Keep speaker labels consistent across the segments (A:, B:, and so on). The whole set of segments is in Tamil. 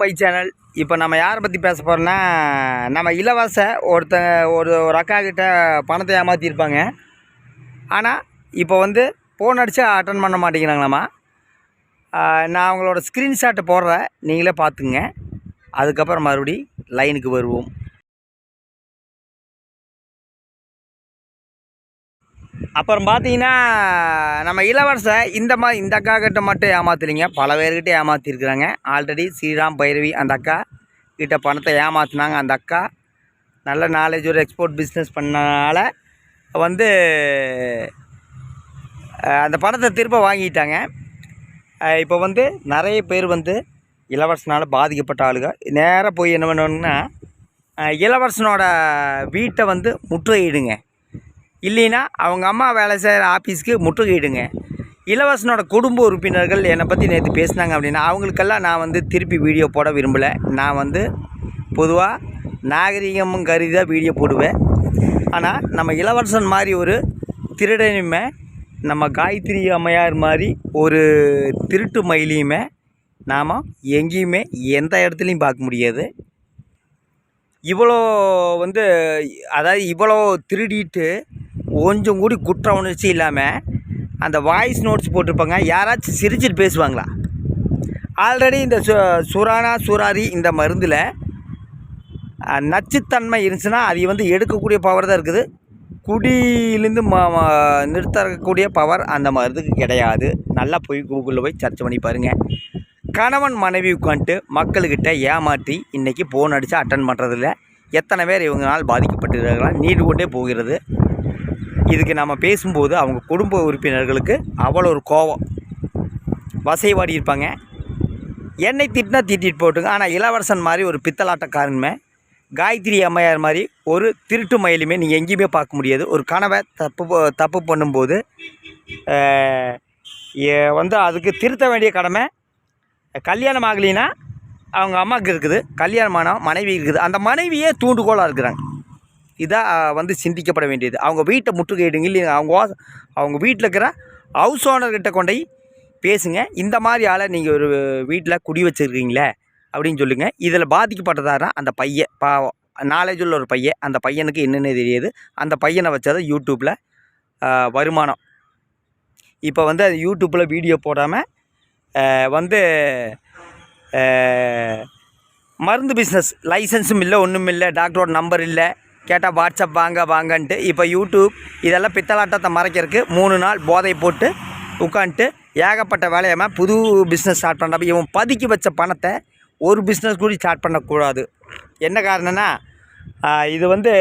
A: மை சேனல் இப்போ நம்ம யாரை பற்றி பேச போகிறோன்னா நம்ம இலவச ஒருத்தங்க ஒரு ஒரு அக்கா கிட்ட பணத்தை ஏமாற்றிருப்பாங்க ஆனால் இப்போ வந்து ஃபோன் அடித்து அட்டன் பண்ண மாட்டேங்கிறாங்களாம்மா நான் அவங்களோட ஸ்க்ரீன்ஷாட்டை போடுறேன். நீங்களே பார்த்துங்க அதுக்கப்புறம் மறுபடி லைனுக்கு வருவோம். அப்புறம் பார்த்தீங்கன்னா நம்ம இளவரசை இந்த மாதிரி இந்த அக்கா கிட்ட மட்டும் ஏமாத்துறீங்க. பல பேர்கிட்ட ஏமாற்றிருக்கிறாங்க ஆல்ரெடி ஸ்ரீராம் பைரவி அந்த அக்கா கிட்ட பணத்தை ஏமாற்றினாங்க அந்த அக்கா நல்ல நாலேஜ் ஒரு எக்ஸ்போர்ட் பிஸ்னஸ் பண்ணனால வந்து அந்த பணத்தை திரும்ப வாங்கிட்டாங்க. இப்போ வந்து நிறைய பேர் வந்து இளவரசனால் பாதிக்கப்பட்ட ஆளுங்க. நேராக போய் என்ன பண்ணணுன்னா இளவரசனோட வீட்டை வந்து முற்றுகையிடுங்க. இல்லைன்னா அவங்க அம்மா வேலை செய்கிற ஆஃபீஸ்க்கு முற்றுகையிடுங்க. இளவரசனோட குடும்ப உறுப்பினர்கள் என்னை பற்றி நேற்று பேசினாங்க அப்படின்னா அவங்களுக்கெல்லாம் நான் வந்து திருப்பி வீடியோ போட விரும்பலை. நான் வந்து பொதுவாக நாகரிகமும் கருதி தான் வீடியோ போடுவேன். ஆனால் நம்ம இளவரசன் மாதிரி ஒரு திருடனையுமே நம்ம காயத்ரி அம்மையார் மாதிரி ஒரு திருட்டு மயிலையுமே நாம் எங்கேயுமே எந்த இடத்துலையும் பார்க்க முடியாது. இவ்வளோ வந்து அதாவது இவ்வளோ திருடிட்டு கொஞ்சம் கூடி குற்ற உணர்ச்சி இல்லாமல் அந்த வாய்ஸ் நோட்ஸ் போட்டிருப்பாங்க. யாராச்சும் சிரிச்சிட்டு பேசுவாங்களா? ஆல்ரெடி இந்த சு சுரானா சுராரி இந்த மருந்தில் நச்சுத்தன்மை இருந்துச்சுன்னா அதை வந்து எடுக்கக்கூடிய பவர் தான் இருக்குது. குடியிலேருந்து ம ம- நிறுத்தக்கூடிய பவர் அந்த மருந்துக்கு கிடையாது. நல்லா போய் கூகுளில் போய் சர்ச் பண்ணி பாருங்கள் கணவன் மனைவி உட்காந்துட்டு மக்கள்கிட்ட ஏமாற்றி இன்றைக்கி ஃபோன் அடித்து அட்டன் பண்ணுறதில்ல எத்தனை பேர் இவங்களால் பாதிக்கப்பட்டிருக்கிறார்கள்? நீண்டு கொண்டே போகிறது. இதுக்கு நம்ம பேசும்போது அவங்க குடும்ப உறுப்பினர்களுக்கு அவ்வளோ ஒரு கோபம். வசைவாடி இருப்பாங்க. என்னை திட்டினா திட்டிட்டு போட்டுங்க. ஆனால் இளவரசன் மாதிரி ஒரு பித்தலாட்டக்காரன்மே காயத்ரி அம்மையார் மாதிரி ஒரு திருட்டு மயிலுமே நீங்கள் எங்கேயுமே பார்க்க முடியாது. ஒரு கனவை தப்பு தப்பு பண்ணும்போது வந்து அதுக்கு திருத்த வேண்டிய கடமை கல்யாணம் ஆகலைன்னா அவங்க அம்மாவுக்கு இருக்குது கல்யாணமான மனைவி இருக்குது. அந்த மனைவியே தூண்டுகோலாக இருக்கிறாங்க. இதான் வந்து சிந்திக்கப்பட வேண்டியது. அவங்க வீட்டை முற்றுகையிடுங்க இல்லைங்க அவங்க அவங்க வீட்டில் இருக்கிற ஹவுஸ் ஓனர்கிட்ட கொண்டு போய் பேசுங்க. இந்த மாதிரி ஆளை நீங்கள் ஒரு வீட்டில் குடி வச்சுருக்கீங்களே அப்படின்னு சொல்லுங்கள் இதில் பாதிக்கப்பட்டதாரா அந்த பையன். பாவம். நாலேஜ் உள்ள ஒரு பையன். அந்த பையனுக்கு என்னென்ன தெரியாது. அந்த பையனை வச்சாதான் யூடியூப்பில் வருமானம். இப்போ வந்து அது யூடியூப்பில் வீடியோ போடாமல் வந்து மருந்து பிஸ்னஸ் லைசன்ஸும் இல்லை ஒன்றும் இல்லை டாக்டரோட நம்பர் இல்லை. கேட்டால் வாட்ஸ்அப் வாங்க வாங்கன்ட்டு. இப்போ யூடியூப் இதெல்லாம் பித்தலாட்டத்தை மறைக்கிறதுக்கு மூணு நாள் போதை போட்டு உட்காந்துட்டு ஏகப்பட்ட வேலையாம புது பிஸ்னஸ் ஸ்டார்ட் பண்ணுறப்ப இவன் பதுக்கி வச்ச பணத்தை ஒரு பிஸ்னஸ் கூட ஸ்டார்ட் பண்ணக்கூடாது. என்ன காரணம்னா இது வந்து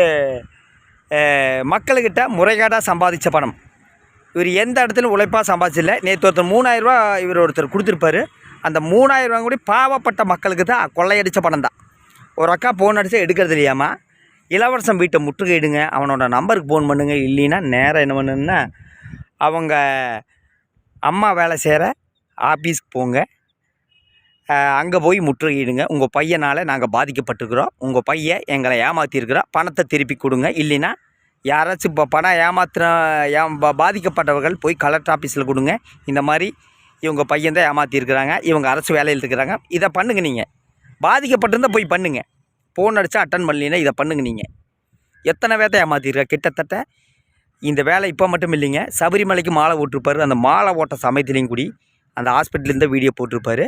A: மக்கள்கிட்ட முறைகேடாக சம்பாதிச்ச பணம். இவர் எந்த இடத்துலையும் உழைப்பாக சம்பாதிச்சில்ல நேற்று ஒருத்தர் மூணாயிரரூவா இவர் ஒருத்தர் கொடுத்துருப்பாரு. அந்த மூணாயிரரூவா கூட பாவப்பட்ட மக்களுக்கு தான் கொள்ளையடித்த பணம் தான். ஒரு அக்கா ஃபோன் அடித்து எடுக்கிறது இல்லையாமா இளவரசன் வீட்டை முற்றுகையிடுங்க. அவனோட நம்பருக்கு ஃபோன் பண்ணுங்கள் இல்லைன்னா நேராக என்ன பண்ணுன்னா அவங்க அம்மா வேலை செய்கிற ஆஃபீஸ்க்கு போங்க. அங்கே போய் முற்றுகையிடுங்க. உங்கள் பையனால் நாங்கள் பாதிக்கப்பட்டிருக்கிறோம். உங்கள் பையன் எங்களை ஏமாற்றிருக்கிறோம் பணத்தை திருப்பி கொடுங்க. இல்லைன்னா யாராச்சும் இப்போ பணம் ஏமாத்துற ஏ பாதிக்கப்பட்டவர்கள் போய் கலெக்டர் ஆஃபீஸில் கொடுங்க. இந்த மாதிரி இவங்க பையன் தான் ஏமாற்றிருக்கிறாங்க இவங்க அரசு வேலையில் இருக்கிறாங்க. இதை பண்ணுங்க நீங்கள் பாதிக்கப்பட்டிருந்தா போய் பண்ணுங்க. ஃபோன் அடித்தா அட்டன் பண்ணலீங்கன்னா இதை பண்ணுங்க நீங்கள் எத்தனை பேர்த்த ஏமாற்றிருக்கா கிட்டத்தட்ட இந்த வேலை இப்போ மட்டும் இல்லைங்க. சபரிமலைக்கு மாலை ஓட்டிருப்பாரு. அந்த மாலை ஓட்ட சமயத்துலேயும் கூடி அந்த ஹாஸ்பிட்டலேருந்து வீடியோ போட்டிருப்பாரு.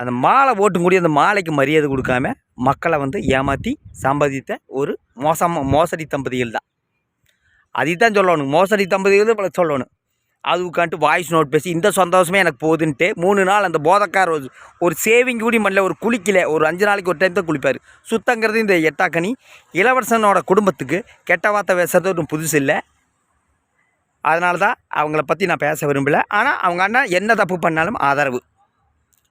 A: அந்த மாலை ஓட்டும் கூடி அந்த மாலைக்கு மரியாதை கொடுக்காம மக்களை வந்து ஏமாற்றி சம்பாதித்த ஒரு மோசம் மோசடி தம்பதிகள் தான். அதைத்தான் சொல்லணும். மோசடி தம்பதிகள் தான் சொல்லணும். அது வாய்ஸ் நோட் பேசி இந்த சந்தோஷமே எனக்கு போகுதுன்ட்டு மூணு நாள் அந்த போதக்கார் ஒரு சேவிங் கூட பண்ணல ஒரு குளிக்கல. ஒரு அஞ்சு நாளைக்கு ஒரு டைம் தான் குளிப்பார். சுத்தங்கிறது இந்த எட்டாக்கனி. இளவரசனோட குடும்பத்துக்கு கெட்ட வார்த்தை பேசுறது ஒன்றும் புதுசு இல்லை. அதனால தான் அவங்கள பற்றி நான் பேச விரும்பலை. ஆனால் அவங்க அண்ணா என்ன தப்பு பண்ணாலும் ஆதரவு.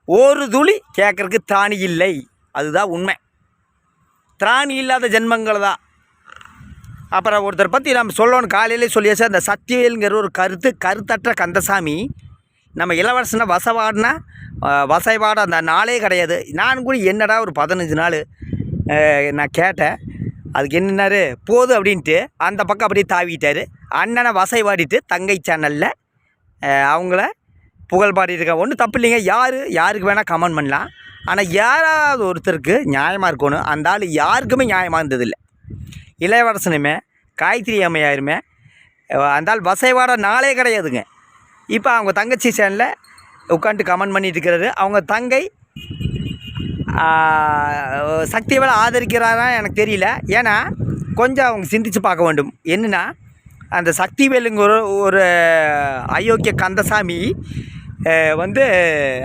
A: ஒரு துளி கேட்குறக்கு திராணி இல்லை. அதுதான் உண்மை. திராணி இல்லாத ஜென்மங்கள் தான். அப்புறம் ஒருத்தர் பற்றி நம்ம சொல்லணும். காலையிலே சொல்லியாச்சு அந்த சத்தியவேலுங்கிற ஒரு கருத்து கருத்தற்ற கந்தசாமி நம்ம இளவரசனை வசவாடினா வசைவாட அந்த நாளே கிடையாது. நான் கூட என்னடா ஒரு பதினஞ்சு நாள் நான் கேட்டேன். அதுக்கு என்னன்னாரு போது அப்படின்ட்டு அந்த பக்கம் அப்படியே தாவிட்டார். அண்ணனை வசைவாடிட்டு தங்கை சேனலில் அவங்கள புகழ் பாடியிருக்காங்க ஒன்றும் தப்பு இல்லைங்க. யார் யாருக்கு வேணால் கமெண்ட் பண்ணலாம். ஆனால் யாராவது ஒருத்தருக்கு நியாயமாக இருக்கணும். அந்த ஆள் யாருக்குமே நியாயமாக இருந்ததில்லை. இளையவரசனுமே காயத்ரி அம்மையாருமே அந்தால் அந்த வசைவாட நாளே கிடையாதுங்க. இப்போ அவங்க தங்கச்சி சேனலில் உட்காந்துட்டு கமெண்ட் பண்ணிட்டு இருக்கிறாரு அவங்க தங்கை ஆஹ், ஆதரிக்கிறாரா எனக்கு தெரியல. ஏன்னா கொஞ்சம் அவங்க சிந்திச்சு பார்க்க வேண்டும். என்னென்னா அந்த சக்திவேலுங்கிற ஒரு ஒரு அயோக்கிய கந்தசாமி வந்து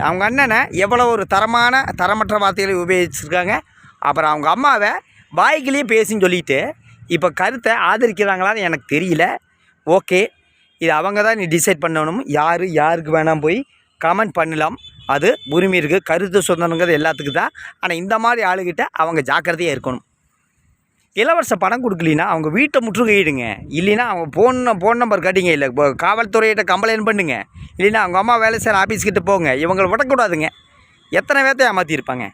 A: அவங்க அண்ணனை எவ்வளோ ஒரு தரமான தரமற்ற வார்த்தைகளை உபயோகிச்சிருக்காங்க. அப்புறம் அவங்க அம்மாவை வாய்க்கிலேயே பேசின்னு சொல்லிட்டு இப்போ கருத்தை ஆதரிக்கிறாங்களான்னு எனக்கு தெரியல. ஓகே. இது அவங்க தான் நீ டிசைட் பண்ணணும். யார் யாருக்கு வேணாம் போய் கமெண்ட் பண்ணலாம். அது உரிமை இருக்குது கருத்து சுதந்திரங்கிறது எல்லாத்துக்கு தான். ஆனால் இந்த மாதிரி ஆளுகிட்ட அவங்க ஜாக்கிரதையாக இருக்கணும். இலவச பணம் கொடுக்கலினா அவங்க வீட்டை முற்றுகையிடுங்க. இல்லைன்னா அவங்க ஃபோன் ஃபோன் நம்பர் கட்டிங்க. இல்லை இப்போ காவல்துறையிட்ட கம்ப்ளைண்ட் பண்ணுங்க. இல்லைன்னா அவங்க அம்மா வேலை செய்கிற ஆஃபீஸ்கிட்ட போங்க. இவங்களை விடக்கூடாதுங்க. எத்தனை பேர்த்த ஏமாற்றிருப்பாங்க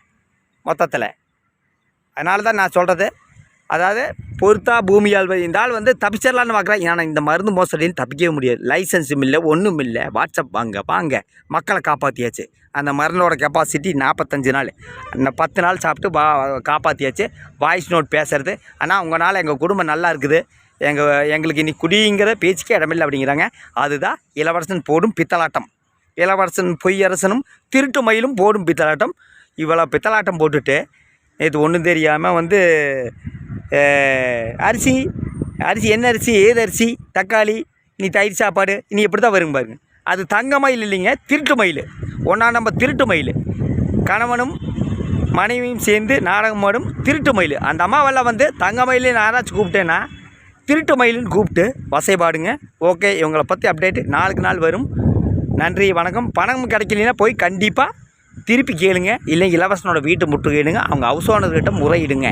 A: மொத்தத்தில். அதனால தான் நான் சொல்கிறது அதாவது பொறுத்தா பூமியால் இருந்தால் வந்து தப்பிச்சிடலான்னு பார்க்குறேன் ஏன்னா இந்த மருந்து மோசடின்னு தப்பிக்கவே முடியாது. லைசன்ஸும் இல்லை ஒன்றும் இல்லை. வாட்ஸ்அப் வாங்க வாங்க. மக்களை காப்பாற்றியாச்சு அந்த மருந்தோட கெப்பாசிட்டி நாற்பத்தஞ்சு நாள். அந்த பத்து நாள் சாப்பிட்டு வா காப்பாற்றியாச்சு வாய்ஸ் நோட் பேசுறது. ஆனால் உங்களால் எங்கள் குடும்பம் நல்லா இருக்குது. எங்கள் எங்களுக்கு இனி குடிங்கிற பேச்சுக்கே இடமில்லை அப்படிங்கிறாங்க. அதுதான் இளவரசன் போடும் பித்தலாட்டம். இளவரசன் பொய்யரசனும் திருட்டு மயிலும் போடும் பித்தலாட்டம். இவ்வளோ பித்தலாட்டம் போட்டுட்டு நேற்று ஒன்றும் தெரியாமல் வந்து அரிசி அரிசி என்ன அரிசி ஏது அரிசி தக்காளி நீ தயிர் சாப்பாடு நீ இப்படி தான் வருங்க பாருங்க. அது தங்க மயில் இல்லைங்க திருட்டு மயில். ஒன்றா நம்ம திருட்டு மயில். கணவனும் மனைவியும் சேர்ந்து நாடகம் ஆடும் திருட்டு மயில். அந்த அம்மாவெல்லாம் வந்து தங்க மயில் யாராச்சும் கூப்பிட்டேன்னா திருட்டு மயிலுன்னு கூப்பிட்டு வசைபாடுங்க ஓகே இவங்களை பற்றி அப்டேட் நாளுக்கு நாள் வரும். நன்றி வணக்கம். பணம் கிடைக்கலனா போய் கண்டிப்பாக திருப்பி கேளுங்க. இல்லை இலவசனோட வீட்டு முட்டு கேளுங்க அவங்க ஹவுஸ் ஓனர்கிட்ட முறையிடுங்க.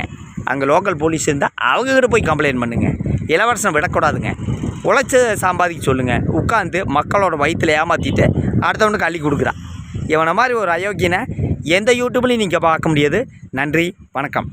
A: அங்கே லோக்கல் போலீஸ் இருந்தால் அவங்ககிட்ட போய் கம்ப்ளைண்ட் பண்ணுங்கள் இளவரசனை விடக்கூடாதுங்க. உழைச்ச சம்பாதிக்க சொல்லுங்கள் உட்காந்து மக்களோட வயிற்றில் ஏமாற்றிட்டு அடுத்தவனுக்கு அள்ளி கொடுக்குறான். இவனை மாதிரி ஒரு அயோக்கியனை எந்த யூடியூப்லையும் நீங்கள் பார்க்க முடியாது. நன்றி வணக்கம்.